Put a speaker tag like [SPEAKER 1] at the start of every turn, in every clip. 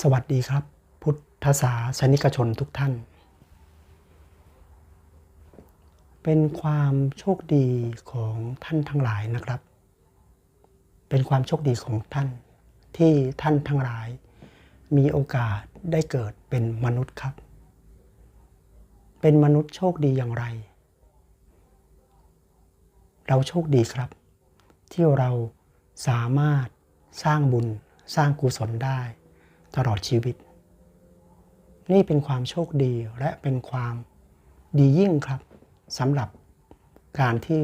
[SPEAKER 1] สวัสดีครับ พุทธศาสนิกชนทุกท่าน เป็นความโชคดีของท่านทั้งหลายนะครับ เป็นความโชคดีของท่าน ที่ท่านทั้งหลาย มีโอกาสได้เกิดเป็นมนุษย์ครับ เป็นมนุษย์โชคดีอย่างไร เราโชคดีครับ ที่เราสามารถสร้างบุญสร้างกุศลได้ ตลอดชีวิต นี่เป็นความโชคดีและเป็นความดียิ่งครับสำหรับการที่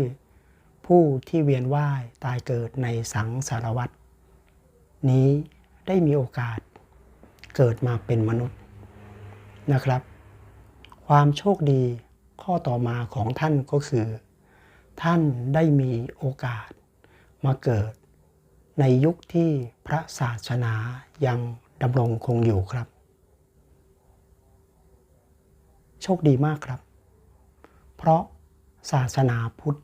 [SPEAKER 1] ผู้ที่เวียนว่ายตายเกิดในสังสารวัฏนี้ได้มีโอกาสเกิดมาเป็นมนุษย์นะครับ ความโชคดีข้อต่อมาของท่านก็คือ ท่านได้มีโอกาสมาเกิดในยุคที่พระศาสนายัง ดำรงคงอยู่ครับ โชคดีมากครับ เพราะศาสนาพุทธ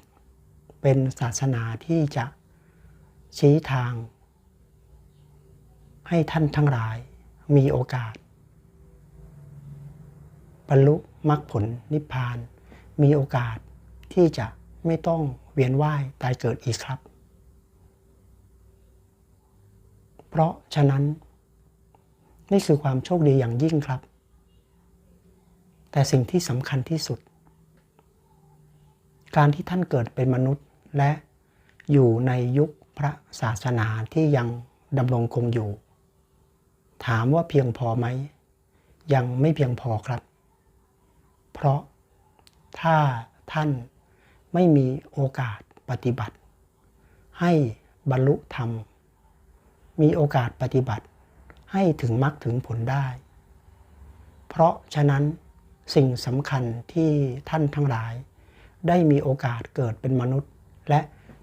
[SPEAKER 1] เป็นศาสนาที่จะชี้ทาง ให้ท่านทั้งหลายมีโอกาส บรรลุมรรคผลนิพพาน มีโอกาสที่จะไม่ต้องเวียนว่ายตายเกิดอีกครับ เพราะฉะนั้น นี่คือความโชคดีอย่างยิ่งครับ แต่สิ่งที่สำคัญที่สุด การที่ท่านเกิดเป็นมนุษย์และอยู่ในยุคพระศาสนาที่ยังดำรงคงอยู่ ถามว่าเพียงพอไหม ยังไม่เพียงพอครับ เพราะถ้าท่านไม่มีโอกาสปฏิบัติ ให้บรรลุธรรม มีโอกาสปฏิบัติ ให้ถึงมรรคถึงผลได้ เพราะฉะนั้นสิ่งสำคัญที่ท่านทั้งหลาย ได้มีโอกาสเกิดเป็นมนุษย์ และ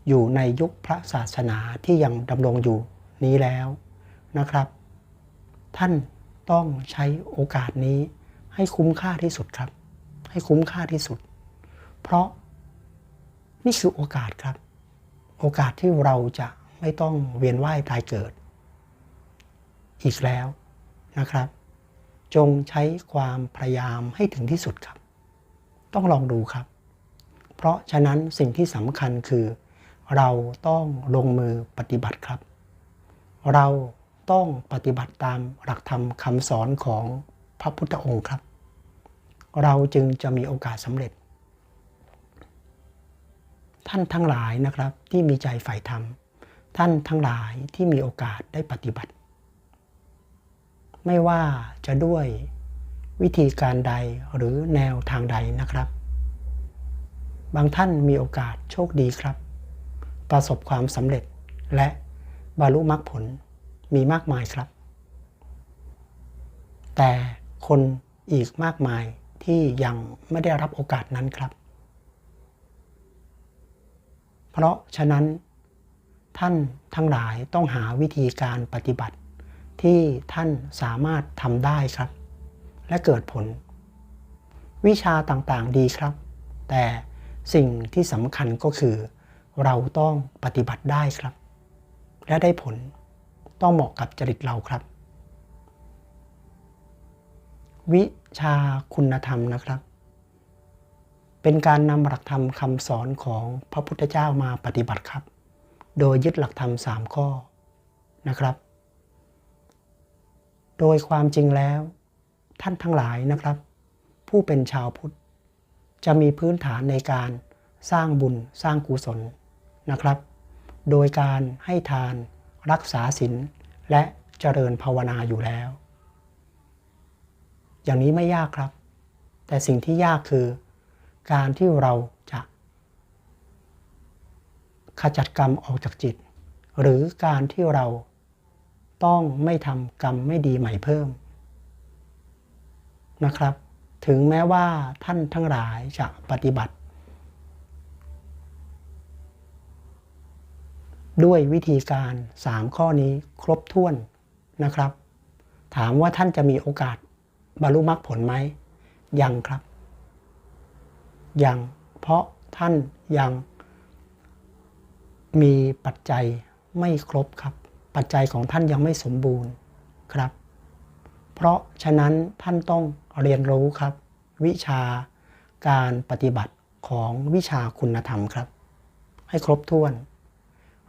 [SPEAKER 1] อยู่ในยุคพระศาสนาที่ยังดำรงอยู่นี้แล้วนะครับ ท่านต้องใช้โอกาสนี้ให้คุ้มค่าที่สุดครับ ให้คุ้มค่าที่สุด เพราะนี่คือโอกาสครับ โอกาสที่เราจะไม่ต้องเวียนว่ายตายเกิด อีกแล้วนะครับ จงใช้ความพยายามให้ถึงที่สุดครับ ต้องลองดูครับ เพราะฉะนั้นสิ่งที่สำคัญคือ เราต้องลงมือปฏิบัติครับ เราต้องปฏิบัติตามหลักธรรมคำสอนของพระพุทธองค์ครับ เราจึงจะมีโอกาสสำเร็จ ท่านทั้งหลายนะครับที่มีใจใฝ่ธรรม ท่านทั้งหลายที่มีโอกาสได้ปฏิบัติ ไม่ว่าจะด้วยวิธีการใดหรือแนวทางใดนะครับ บางท่านมีโอกาสโชคดีครับ ประสบความสำเร็จและบรรลุมรรคผลมีมากมายครับ แต่คนอีกมากมายที่ยังไม่ได้รับโอกาสนั้นครับ เพราะฉะนั้นท่านทั้งหลายต้องหาวิธีการปฏิบัติ ที่ท่านสามารถทำได้ครับ และเกิดผล วิชาต่างๆดีครับ แต่สิ่งที่สำคัญก็คือ เราต้องปฏิบัติได้ครับ และได้ผลต้องเหมาะกับจริตเราครับ วิชาคุณธรรมนะครับ เป็นการนำหลักธรรมคำสอนของพระพุทธเจ้ามาปฏิบัติครับ โดยยึดหลักธรรมสามข้อนะครับ โดยความจริงแล้ว ท่านทั้งหลายนะครับ ผู้เป็นชาวพุทธ จะมีพื้นฐานในการสร้างบุญสร้างกุศลนะครับ โดยการให้ทานรักษาศีลและเจริญภาวนาอยู่แล้ว อย่างนี้ไม่ยากครับ แต่สิ่งที่ยากคือ การที่เราจะ ขจัดกรรมออกจากจิต หรือการที่เรา ต้องไม่ทำกรรมไม่ดีใหม่เพิ่มนะครับ ถึงแม้ว่าท่านทั้งหลายจะปฏิบัติ ด้วยวิธีการ 3 ข้อนี้ครบถ้วนนะครับ ถามว่าท่านจะมีโอกาสบรรลุมรรคผลไหม ยังครับ ยัง เพราะท่านยังมีปัจจัยไม่ครบครับ ปัจจัยของท่านยังไม่สมบูรณ์ครับ เพราะฉะนั้นท่านต้องเรียนรู้ครับ วิชาการปฏิบัติของวิชาคุณธรรมครับ ให้ครบถ้วน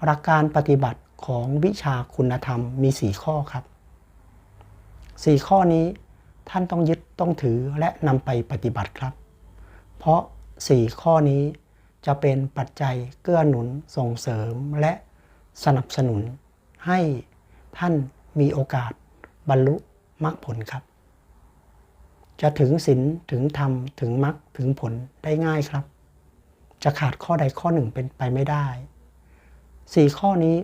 [SPEAKER 1] หลักการปฏิบัติของวิชาคุณธรรมมี 4 ข้อครับ 4 ข้อนี้ท่านต้องยึดต้องถือและนำไปปฏิบัติครับ เพราะ 4 ข้อนี้จะเป็นปัจจัยเกื้อหนุนส่งเสริมและสนับสนุน ให้ท่านมีโอกาสบรรลุมรรคผลครับ จะถึงศีลถึงธรรมถึงมรรคถึงผลได้ง่ายครับ จะขาดข้อใดข้อหนึ่งเป็นไปไม่ได้สี่ข้อนี้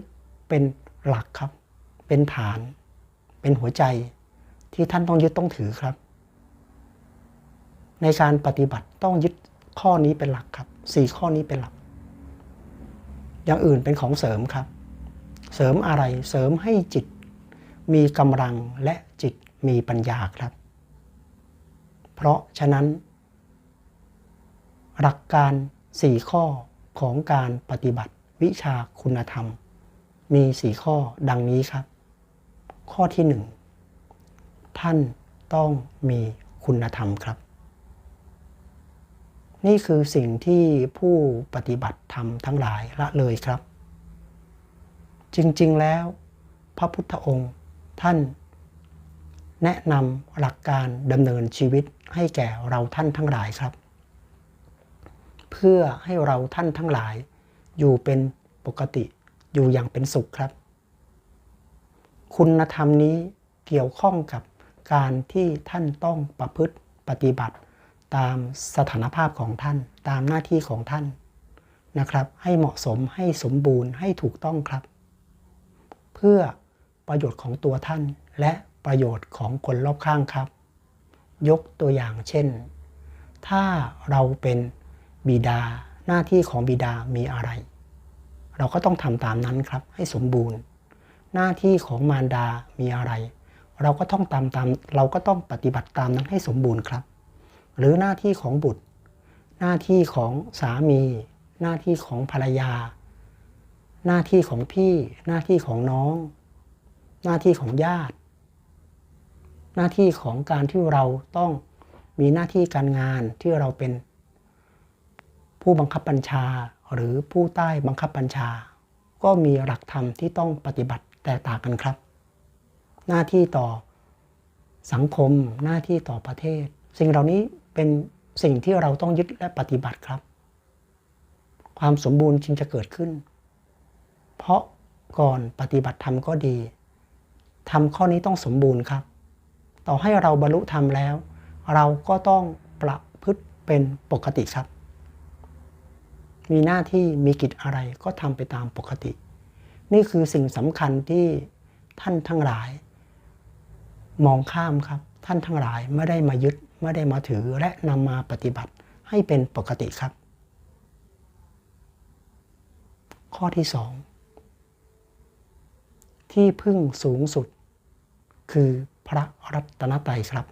[SPEAKER 1] เป็นหลักครับ เป็นฐาน เป็นหัวใจที่ท่านต้องยึดต้องถือครับ ในการปฏิบัติต้องยึดข้อนี้เป็นหลักครับสี่ข้อนี้เป็นหลัก อย่างอื่นเป็นของเสริมครับ เสริมอะไรเสริมให้จิต มีกำลังและจิตมีปัญญาครับ เพราะฉะนั้น หลักการ4ข้อของการปฏิบัติวิชาคุณธรรม มี4ข้อดังนี้ครับ ข้อที่1ท่านต้องมีคุณธรรมครับ นี่คือสิ่งที่ผู้ปฏิบัติธรรมทั้งหลายละเลยครับ จริง ๆ แล้ว พระพุทธองค์ท่านแนะนำหลักการดำเนินชีวิตให้แก่เราท่านทั้งหลายครับ เพื่อให้เราท่านทั้งหลาย อยู่เป็นปกติอยู่อย่างเป็นสุขครับ คุณธรรมนี้เกี่ยวข้องกับการที่ท่านต้องประพฤติปฏิบัติ ตามสถานภาพของท่าน ตามหน้าที่ของท่านนะครับ ให้เหมาะสมให้สมบูรณ์ให้ถูกต้องครับ เพื่อประโยชน์ของตัวท่าน และประโยชน์ของคนรอบข้างครับ ยกตัวอย่างเช่น ถ้าเราเป็นบิดาหน้าที่ของบิดามีอะไร เราก็ต้องทำตามนั้นครับให้สมบูรณ์ หน้าที่ของมารดามีอะไร เราก็ต้องตามตามเราก็ต้องปฏิบัติตามนั้นให้สมบูรณ์ครับ หรือหน้าที่ของบุตร หน้าที่ของสามี หน้าที่ของภรรยา หน้าที่ของพี่ หน้าที่ของน้อง หน้าที่ของญาติ หน้าที่ของการที่เราต้องมีหน้าที่การงานที่เราเป็น ผู้บังคับบัญชาหรือผู้ใต้บังคับบัญชา ก็มีหลักธรรมที่ต้องปฏิบัติแตกต่างกันครับ หน้าที่ต่อสังคมหน้าที่ต่อประเทศ สิ่งเหล่านี้เป็นสิ่งที่เราต้องยึดและปฏิบัติครับ ความสมบูรณ์จึงจะเกิดขึ้น เพราะก่อนปฏิบัติธรรมก็ดีทำข้อนี้ต้องสมบูรณ์ครับ ต่อให้เราบรรลุธรรมแล้ว เราก็ต้องประพฤติเป็นปกติครับ มีหน้าที่มีกิจอะไรก็ทำไปตามปกติ นี่คือสิ่งสำคัญที่ท่านทั้งหลาย มองข้ามครับ ท่านทั้งหลายไม่ได้มายึดไม่ได้มาถือและนำมาปฏิบัติให้เป็นปกติครับ ข้อที่สอง ที่พึ่งสูงสุด คือพระรัตนตรัยครับ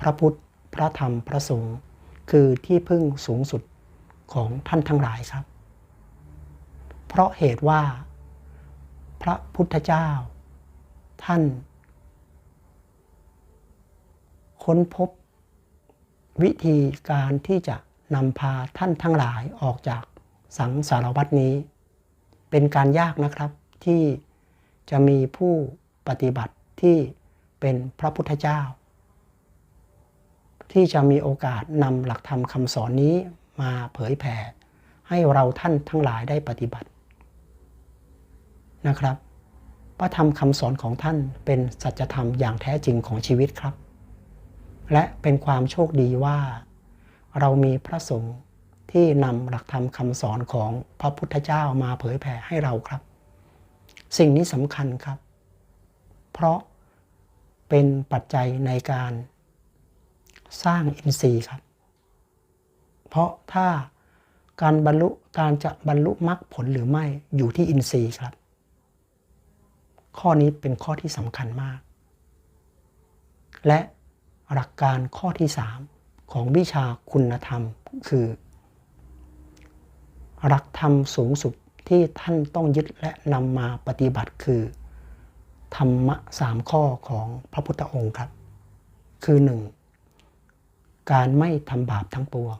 [SPEAKER 1] พระพุทธ พระธรรม พระสงฆ์คือที่พึ่งสูงสุดของท่านทั้งหลายครับ เพราะเหตุว่า พระพุทธเจ้า ท่าน ค้นพบ วิธีการที่จะนำพาท่านทั้งหลายออกจากสังสารวัตนี้ เป็นการยากนะครับที่ จะมีผู้ปฏิบัติที่เป็นพระพุทธเจ้า ที่จะมีโอกาสนำหลักธรรมคำสอนนี้มาเผยแผ่ให้เราท่านทั้งหลายได้ปฏิบัตินะครับ พระธรรมคำสอนของท่านเป็นสัจธรรมอย่างแท้จริงของชีวิตครับ และเป็นความโชคดีว่า เรามีพระสงฆ์ที่นำหลักธรรมคำสอนของพระพุทธเจ้ามาเผยแผ่ให้เราครับ สิ่งนี้สำคัญครับ เพราะเป็นปัจจัยในการสร้างอินทรีย์ครับ เพราะถ้าการบรรลุการจะบรรลุมรรคผลหรือไม่อยู่ที่อินทรีย์ครับ ข้อนี้เป็นข้อที่สำคัญมาก และหลักการข้อที่ 3 ของวิชาคุณธรรมคือ หลักธรรมสูงสุด ที่ท่านต้องยึดและนำมาปฏิบัติคือ ธรรมะสามข้อของพระพุทธองค์ครับ คือ 1. การไม่ทำบาปทั้งปวง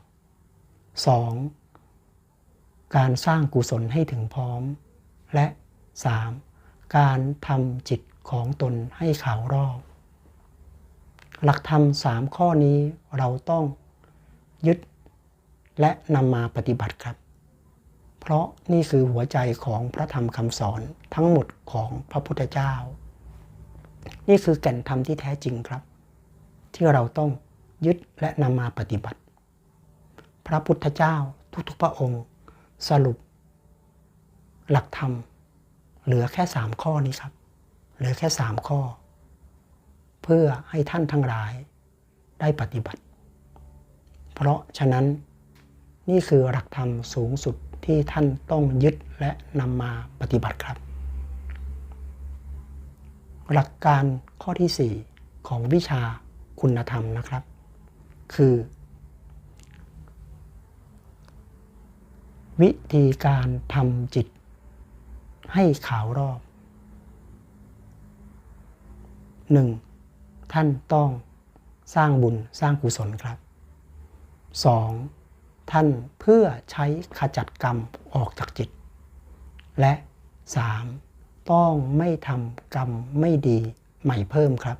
[SPEAKER 1] 2. การสร้างกุศลให้ถึงพร้อม และ 3. การทำจิตของตนให้ขาวรอบหลักธรรมสามข้อนี้เราต้องยึดและนำมาปฏิบัติครับ เพราะนี่คือหัวใจของพระธรรมคำสอนทั้งหมดของพระพุทธเจ้า นี่คือแก่นธรรมที่แท้จริงครับ ที่เราต้องยึดและนำมาปฏิบัติ พระพุทธเจ้าทุกๆพระองค์ สรุป หลักธรรม เหลือแค่สามข้อนี้ครับ เหลือแค่สามข้อ เพื่อให้ท่านทั้งหลายได้ปฏิบัติ เพราะฉะนั้นนี่คือหลักธรรมสูงสุด ที่ท่านต้องยึดและนำมาปฏิบัติครับ หลักการข้อที่ 4 ของวิชาคุณธรรมนะครับ คือ วิธีการทำจิตให้ขาวรอบ 1. ท่านต้องสร้างบุญสร้างกุศลครับ 2. ท่านเพื่อใช้ขจัดกรรมออกจากจิต และ 3. ต้องไม่ทำกรรมไม่ดีใหม่เพิ่มครับ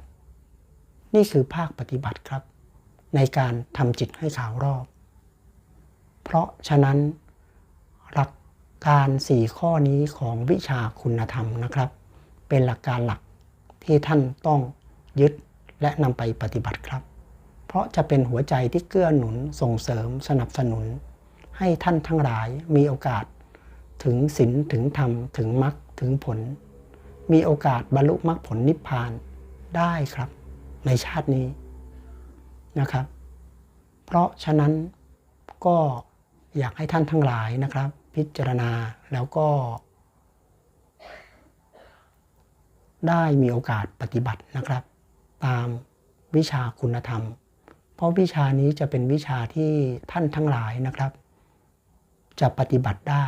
[SPEAKER 1] นี่คือภาคปฏิบัติครับ ในการทำจิตให้ขาวรอบ เพราะฉะนั้น หลักการ 4 ข้อนี้ของวิชาคุณธรรมนะครับ เป็นหลักการหลักที่ท่านต้องยึดและนำไปปฏิบัติครับ เพราะจะเป็นหัวใจที่เกื้อหนุนส่งเสริมสนับสนุน ให้ท่านทั้งหลายมีโอกาส ถึงศีลถึงธรรม ถึงมรรคถึงผล มีโอกาสบรรลุมรรคผลนิพพานได้ครับ ในชาตินี้นะครับ เพราะฉะนั้นก็อยากให้ท่านทั้งหลายนะครับ พิจารณาแล้วก็ ได้มีโอกาสปฏิบัตินะครับ ตามวิชาคุณธรรม เพราะวิชานี้จะเป็นวิชาที่ท่านทั้งหลายนะครับ จะปฏิบัติได้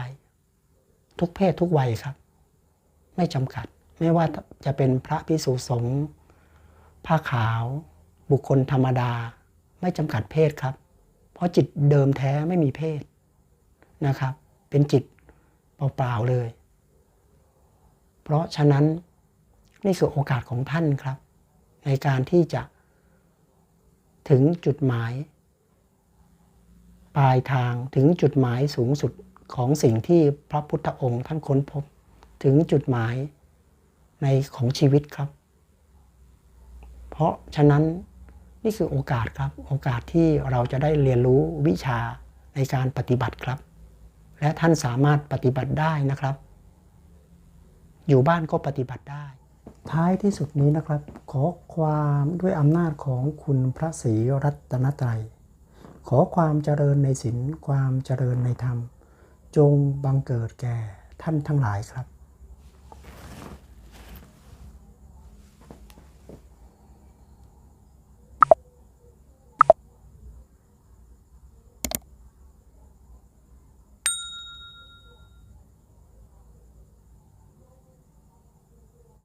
[SPEAKER 1] ทุกเพศทุกวัยครับ ไม่จำกัดไม่ว่าจะเป็นพระพิสุสงฆ์ผ้าขาว บุคคลธรรมดา ไม่จำกัดเพศครับ เพราะจิตเดิมแท้ไม่มีเพศนะครับ เป็นจิตเปล่าๆเลย เพราะฉะนั้นนี่คือโอกาสของท่านครับ ในการที่จะ ถึงจุดหมาย ปลายทางถึงจุดหมายสูงสุดของสิ่งที่พระพุทธองค์ท่านค้นพบถึงจุดหมายในของชีวิตครับ เพราะฉะนั้นนี่คือโอกาสครับ โอกาสที่เราจะได้เรียนรู้วิชาในการปฏิบัติครับ และท่านสามารถปฏิบัติได้นะครับ อยู่บ้านก็ปฏิบัติได้ ท้ายที่สุดนี้นะครับ ขอความด้วยอำนาจของคุณพระศรีรัตนตรัย ขอความเจริญในศีลความเจริญในธรรม จงบังเกิดแก่ท่านทั้งหลายครับ